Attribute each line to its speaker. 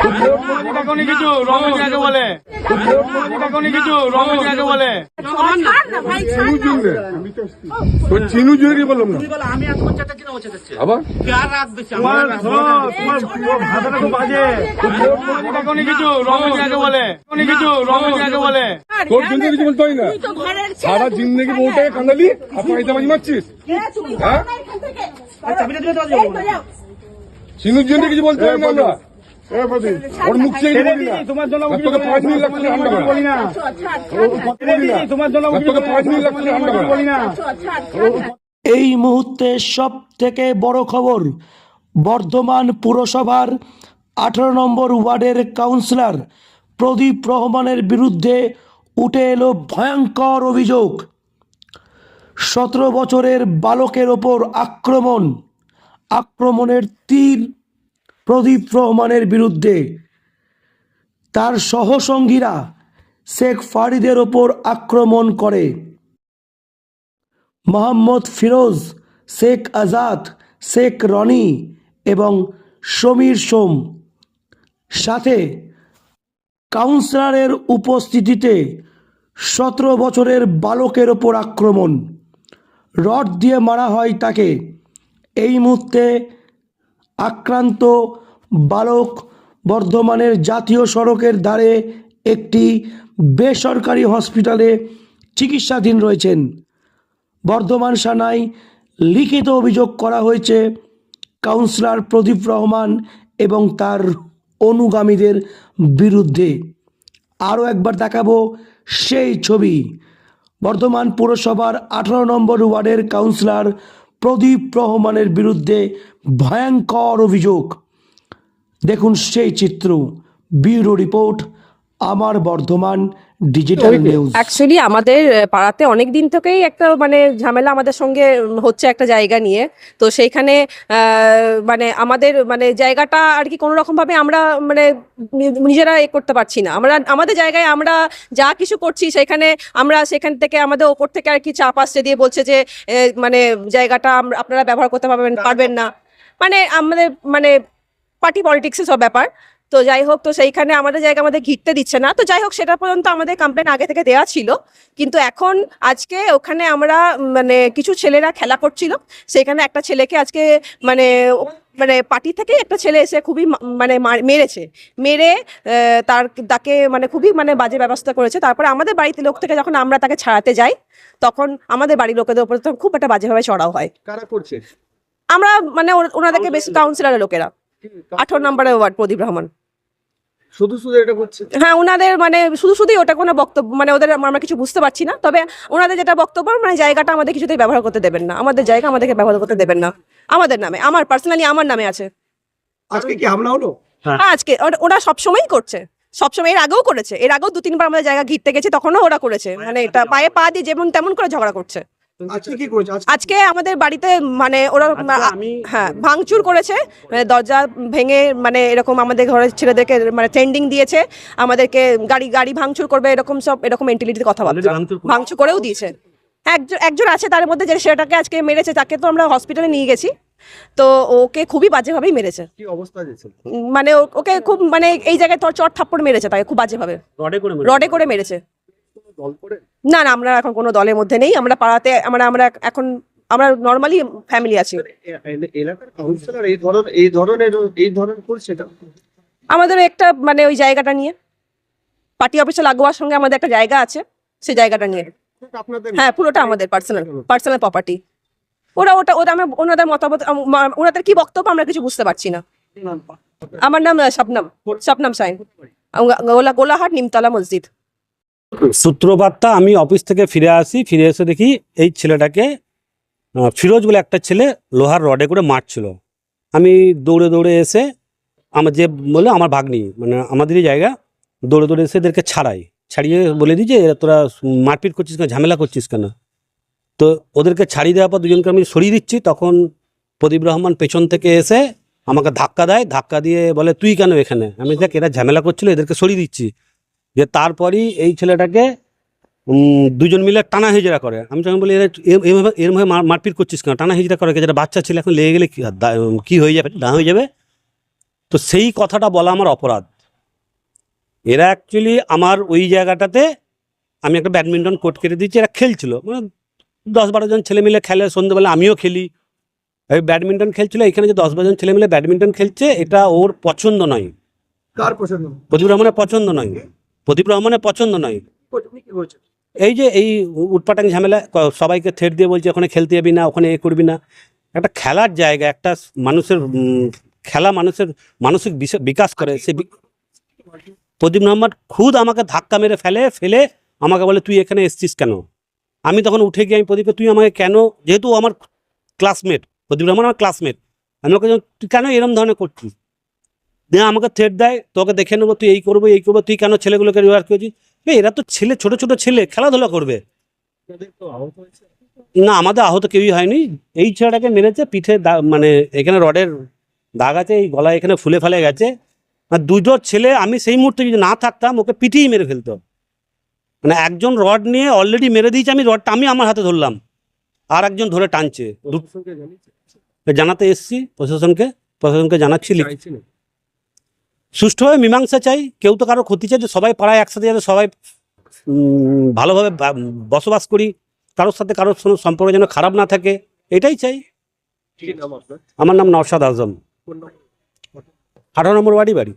Speaker 1: কিছু রমেশ বলে কিছু রমেশ বলে
Speaker 2: ওই চিনু জুয়েরি বললাম না আবার
Speaker 1: কিছু রমেশ বলে কিছু রমেশ বলে
Speaker 2: তোর জন্য কিছু বলতে হয় না সারা জিন্দগি বউটাকে কান্দালি আর পাইতামাজি মারছিস হ্যাঁ চিনুর জন্য কিছু বলতে হয় না আমরা? ওর মুখ চেয়ে বলি না।
Speaker 1: তোমার জন্য
Speaker 2: তোকে পাঁচ মিনিট লাগছে ঠান্ডা করা
Speaker 1: বলি না। তোমার জন্য
Speaker 2: তোকে পাঁচ মিনিট লাগছে ঠান্ডা করা
Speaker 1: বলি না।
Speaker 3: এই মুহূর্তে সব থেকে বড় খবর বর্ধমান পুরসভার আঠারো নম্বর ওয়ার্ডের কাউন্সিলর প্রদীপ রহমানের বিরুদ্ধে উঠে এলো ভয়ঙ্কর অভিযোগ। সতেরো বছরের বালকের ওপর আক্রমণ। আক্রমণের তীর প্রদীপ রহমানের বিরুদ্ধে। তার সহসঙ্গীরা শেখ ফারিদের ওপর আক্রমণ করে। মোহাম্মদ ফিরোজ, শেখ আজাদ, শেখ রনি এবং সমীর সোম। সাথে কাউন্সিলরের উপস্থিতিতে সতেরো বছরের বালকের ওপর আক্রমণ। রড দিয়ে মারা হয় তাকে। এই মুহূর্তে আক্রান্ত বালক বর্ধমানের জাতীয় সড়কের ধারে একটি বেসরকারি হসপিটালে চিকিৎসাধীন রয়েছেন। বর্ধমান থানায় লিখিত অভিযোগ করা হয়েছে, কাউন্সিলর প্রদীপ রহমান এবং তার অনুগামীদের বিরুদ্ধে। আরও একবার দেখাবো সেই ছবি। বর্ধমান পুরসভার আঠারো নম্বর ওয়ার্ডের কাউন্সিলর প্রদীপ রহমানের বিরুদ্ধে ভয়ঙ্কর অভিযোগ। দেখুন সেই চিত্র ব্যুরো রিপোর্ট। আমার বর্ধমান ডিজিটাল নিউজ
Speaker 4: অ্যাকচুয়ালি আমাদের পাড়াতে অনেক দিন থেকেই একটা মানে ঝামেলা আমাদের সঙ্গে হচ্ছে একটা জায়গা নিয়ে। তো সেইখানে মানে আমাদের মানে জায়গাটা আর কি কোনো রকম ভাবে আমরা মানে নিজেরা এ করতে পারছি না। আমরা আমাদের জায়গায় আমরা যা কিছু করছি সেখানে আমরা সেখান থেকে আমাদের ওপর থেকে আর কি চাপ আসছে দিয়ে বলছে যে মানে জায়গাটা আমরা- আপনারা ব্যবহার করতে পারবেন পারবেন না। মানে আমাদের মানে পার্টি পলিটিক্সের সব ব্যাপার। তো যাই হোক তো সেইখানে আমাদের জায়গা আমাদের ঘিরতে দিচ্ছে না। তো যাই হোক সেটা পর্যন্ত আমাদের কমপ্লেন আগে থেকে দেওয়া ছিল। কিন্তু এখন আজকে ওখানে আমরা মানে কিছু ছেলেরা খেলা করছিল। সেখানে একটা ছেলেকে আজকে মানে মানে পার্টি থেকে একটা ছেলে এসে খুবই মানে মেরেছে। মেরে তার তাকে মানে খুবই মানে বাজে ব্যবস্থা করেছে। তারপরে আমাদের বাড়িতে লোক থেকে যখন আমরা তাকে ছাড়াতে যাই তখন আমাদের বাড়ির লোকেদের উপর তখন খুব একটা বাজেভাবে চড়াও হয়।
Speaker 5: কারা করছে?
Speaker 4: আমরা মানে ওনাদেরকে বেশি কাউন্সিলরের লোকেরা। আঠারো নম্বরের ওয়ার্ড প্রদীপ রহমান।
Speaker 5: শুধু শুধু এটা করছে?
Speaker 4: হ্যাঁ ওনাদের মানে শুধু শুধুই ওটা কোনো বক্তব্য মানে ওদের আমরা কিছু বুঝতে পারছি না। তবে ওনাদের যেটা বক্তব্য মানে জায়গাটা আমাদের কিছুতেই ব্যবহার করতে দেবেন না। আমাদের জায়গা আমাদেরকে ব্যবহার করতে দেবেন না। আমাদের নামে আমার পার্সোনালি আমার নামে আছে।
Speaker 5: আজকে কি হামলা হলো?
Speaker 4: হ্যাঁ। আজকে। ওরা- ওরা সবসময়ই করছে। সবসময় এর আগেও করেছে। এর আগেও দু তিনবার আমাদের জায়গা ঘিরতে গেছে তখনও ওরা করেছে। মানে এটা পায়ে পা দিয়ে যেমন তেমন করে ঝগড়া করছে।
Speaker 5: আজকে কি করেছে? আজকে
Speaker 4: আজকে আমাদের বাড়িতে মানে ওরা হ্যাঁ ভাঙচুর করেছে মানে দরজা ভেঙে মানে এরকম আমাদের ঘরের ছেলেদেরকে মানে ট্রেন্ডিং দিয়েছে আমাদেরকে গাড়ি গাড়ি ভাঙচুর করবে এরকম সব এরকম মেন্টালিটিতে কথাবার্তা। ভাঙচুর করেও দিয়েছে। একজন একজন আছে তার মধ্যে যে সেটাকে আজকে মেরেছে তাকে তো আমরা হসপিটালে নিয়ে গেছি। তো ওকে খুবই বাজেভাবেই মেরেছে।
Speaker 5: অবস্থা
Speaker 4: মানে ওকে খুব মানে এই জায়গায় তোর চট থাপ্পড় মেরেছে তাকে খুব বাজেভাবে। রডে করে মেরেছে।
Speaker 5: দল করে
Speaker 4: না না আমরা এখন কোনো দলের মধ্যে নেই। আমরা পাড়াতে আমরা আমরা এখন আমরা নর্মালি ফ্যামিলি আছি।
Speaker 5: এ- এলাকার কাউন্সিলর এই ধরনের এই ধরনের এই ধরনের করছে
Speaker 4: আমাদের একটা মানে ওই জায়গাটা নিয়ে। পার্টি অফিসে লাগোয়ার সঙ্গে আমাদের একটা জায়গা আছে সেই জায়গাটা নিয়ে। হ্যাঁ পুরোটা আমাদের পার্সোনাল পার্সোনাল প্রপার্টি ওরা ওটা ওটা আমরা ওনাদের মতামত ওনাদের কি বক্তব্য আমরা কিছু বুঝতে পারছি না। আমার নাম শবনম শবনম সাইন। গোলা গোলাহাট নিমতলা মসজিদ।
Speaker 6: সূত্রপাতটা আমি অফিস থেকে ফিরে আসি, ফিরে এসে দেখি এই ছেলেটাকে ফিরোজ বলে একটা ছেলে লোহার রডে করে মারছিল। আমি দৌড়ে দৌড়ে এসে আমার যে বলে আমার ভাগ্নি মানে আমাদেরই জায়গা, দৌড়ে দৌড়ে এসে এদেরকে ছাড়াই। ছাড়িয়ে বলে দিই যে তোরা মারপিট করছিস কেন? ঝামেলা করছিস কেন? তো ওদেরকে ছাড়িয়ে দেওয়ার পর দুজনকে আমি সরিয়ে দিচ্ছি। তখন প্রদীপ রহমান পেছন থেকে এসে আমাকে ধাক্কা দেয়। ধাক্কা দিয়ে বলে, তুই কেন এখানে? আমি দেখ, এরা ঝামেলা করছিল, এদেরকে সরিয়ে দিচ্ছি। যে তারপরই এই ছেলেটাকে দুজন মিলে টানা হিজড়া করে। আমি তখন বলি এভাবে এরমভাবে মার- মারপিট করছিস কেন? টানা হিজড়া করে যেটা বাচ্চা ছেলে এখন লেগে গেলে কি হয়ে যাবে? না হয়ে যাবে? তো সেই কথাটা বলা আমার অপরাধ। এরা অ্যাকচুয়ালি আমার ওই জায়গাটাতে আমি একটা ব্যাডমিন্টন কোর্ট কেটে দিয়েছি এরা খেলছিল। মানে দশ বারো জন ছেলে মিলে খেলে সন্ধ্যেবেলা আমিও খেলি। এই ব্যাডমিন্টন খেলছিল এখানে যে দশ বারো জন ছেলে মিলে ব্যাডমিন্টন খেলছে এটা ওর পছন্দ নয়।
Speaker 5: কার পছন্দ?
Speaker 6: প্রদীপ রহমানের পছন্দ নয়। প্রদীপ রহমানের পছন্দ নয়। এই যে এই উটপাটাং ঝামেলা সবাইকে থেট দিয়ে বলছে, ওখানে খেলতে যাবি না, ওখানে এ করবি না। একটা খেলার জায়গা, একটা মানুষের খেলা মানুষের মানসিক বিকাশ করে। সে প্রদীপ মোহাম্মদ খুদ আমাকে ধাক্কা মেরে ফেলে ফেলে আমাকে বলে, তুই এখানে এসছিস কেন? আমি তখন উঠে গিয়ে আমি প্রদীপকে, তুই আমাকে কেন? যেহেতু আমার ক্লাসমেট প্রদীপ রহমান আমার ক্লাসমেট আমি ওকে তুই কেন এরম ধরনের করছিস? দিয়ে আমাকে থ্রেট দেয় তোকে দেখে নেব তুই এই করব এই করব তুই কেন ছেলেগুলোকে রিওয়ার্ড করেছিস? এরা তো ছেলে ছোট ছোট ছেলে খেলাধুলা করবে। না আমাদের আহত কেউই হয়নি। এই ছেলেটাকে মেরেছে পিঠে মানে এখানে রডের দাগ আছে এই গলায় এখানে ফুলে ফেলে গেছে। আর দুটো ছেলে আমি সেই মুহূর্তে যদি না থাকতাম ওকে পিঠেই মেরে ফেলতো। মানে একজন রড নিয়ে অলরেডি মেরে দিয়েছে আমি রডটা আমি আমার হাতে ধরলাম। আর একজন ধরে টানছে। জানাতে এসছি প্রশাসনকে প্রশাসনকে জানাচ্ছি সুষ্ঠুভাবে মীমাংসা চাই। কেউ তো কারও ক্ষতি চাই যে সবাই পাড়ায় একসাথে যাতে সবাই ভালোভাবে বসবাস করি। কারোর সাথে কারোর সম্পর্ক যেন খারাপ না থাকে এটাই চাই। আমার নাম নওশাদ আজম। আঠারো নম্বর বাড়ি বাড়ি।